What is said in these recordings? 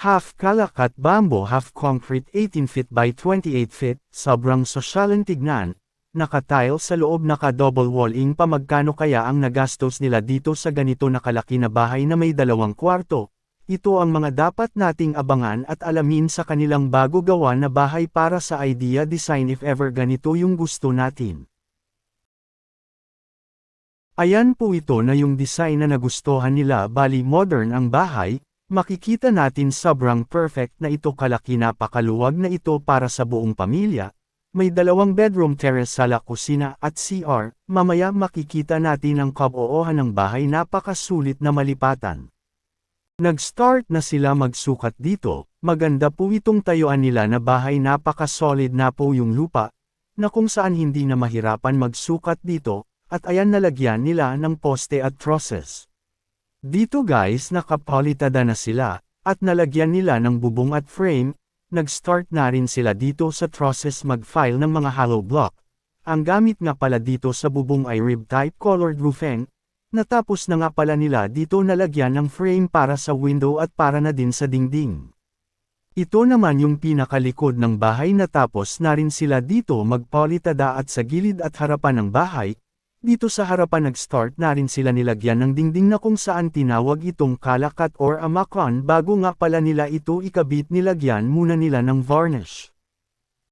Half kalakat bamboo half concrete 18 feet by 28 feet, sobrang sosyalan tignan. Nakatile sa loob naka-double walling pa magkano kaya ang nagastos nila dito sa ganito na kalaki na bahay na may dalawang kwarto. Ito ang mga dapat nating abangan at alamin sa kanilang bago gawa na bahay para sa idea design if ever ganito yung gusto natin. Ayan po ito na yung design na nagustuhan nila bali modern ang bahay, makikita natin sobrang perfect na ito kalaki napakaluwag na ito para sa buong pamilya. May dalawang bedroom terrace sala kusina at CR, mamaya makikita natin ang kaboohan ng bahay napakasulit na malipatan. Nag-start na sila magsukat dito, maganda po itong tayuan nila na bahay napaka-solid na po yung lupa, na kung saan hindi na mahirapan magsukat dito, at ayan nalagyan nila ng poste at trusses. Dito guys nakapalitada na sila, at nalagyan nila ng bubong at frame, nag-start na rin sila dito sa trusses mag-file ng mga hollow block. Ang gamit nga pala dito sa bubong ay rib-type colored roofing, natapos na nga pala nila dito nalagyan ng frame para sa window at para na din sa dingding. Ito naman yung pinakalikod ng bahay natapos na rin sila dito magpolitada at sa gilid at harapan ng bahay, dito sa harapan nag-start na rin sila nilagyan ng dingding na kung saan tinawag itong kalakat or amakon bago nga pala nila ito ikabit nilagyan muna nila ng varnish.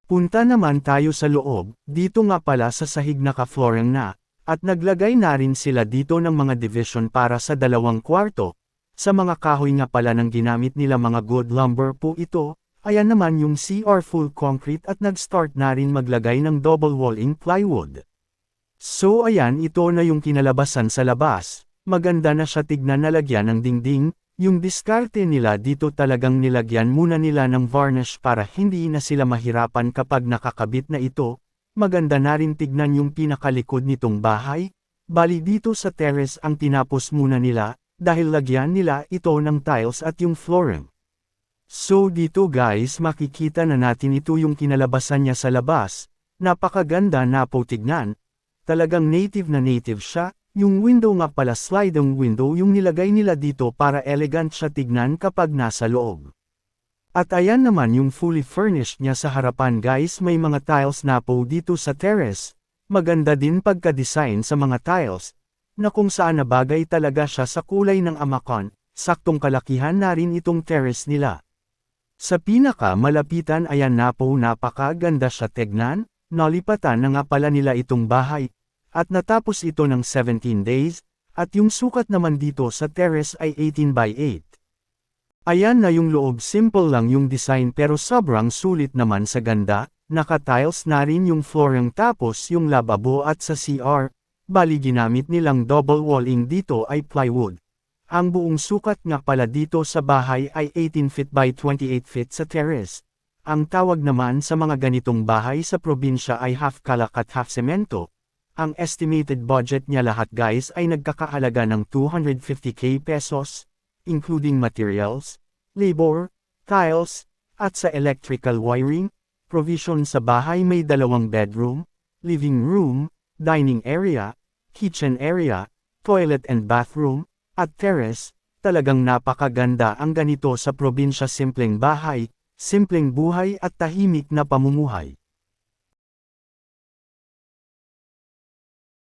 Punta naman tayo sa loob, dito nga pala sa sahig naka-flooring na, at naglagay na rin sila dito ng mga division para sa dalawang kwarto. Sa mga kahoy nga pala ng ginamit nila mga good lumber po ito, ayan naman yung CR full concrete at nag-start na rin maglagay ng double walling plywood. So ayan ito na yung kinalabasan sa labas, maganda na siya tignan nalagyan ng dingding, yung diskarte nila dito talagang nilagyan muna nila ng varnish para hindi na sila mahirapan kapag nakakabit na ito, maganda na rin tignan yung pinakalikod nitong bahay, bali dito sa terrace ang tinapos muna nila, dahil lagyan nila ito ng tiles at yung flooring. So dito guys makikita na natin ito yung kinalabasan niya sa labas, napakaganda na po tignan, Talagang native na native siya, yung window nga pala sliding window yung nilagay nila dito para elegant siya tignan kapag nasa loob. At ayan naman yung fully furnished niya sa harapan guys may mga tiles na po dito sa terrace, maganda din pagka-design sa mga tiles, na kung saan nabagay talaga siya sa kulay ng amakon, saktong kalakihan na rin itong terrace nila. Sa pinaka malapitan ayan na po napakaganda siya tignan, nalipatan na nga pala nila itong bahay, at natapos ito ng 17 days, at yung sukat naman dito sa terrace ay 18 by 8. Ayan na yung loob simple lang yung design pero sobrang sulit naman sa ganda, naka-tiles na rin yung flooring tapos yung lababo at sa CR, bali ginamit nilang double walling dito ay plywood. Ang buong sukat nga pala dito sa bahay ay 18 feet by 28 feet sa terrace. Ang tawag naman sa mga ganitong bahay sa probinsya ay half kalak at half semento, ang estimated budget niya lahat guys ay nagkakahalaga ng 250k pesos, including materials, labor, tiles, at sa electrical wiring, provision sa bahay may dalawang bedroom, living room, dining area, kitchen area, toilet and bathroom, at terrace, talagang napakaganda ang ganito sa probinsya simpleng bahay, simpleng buhay at tahimik na pamumuhay.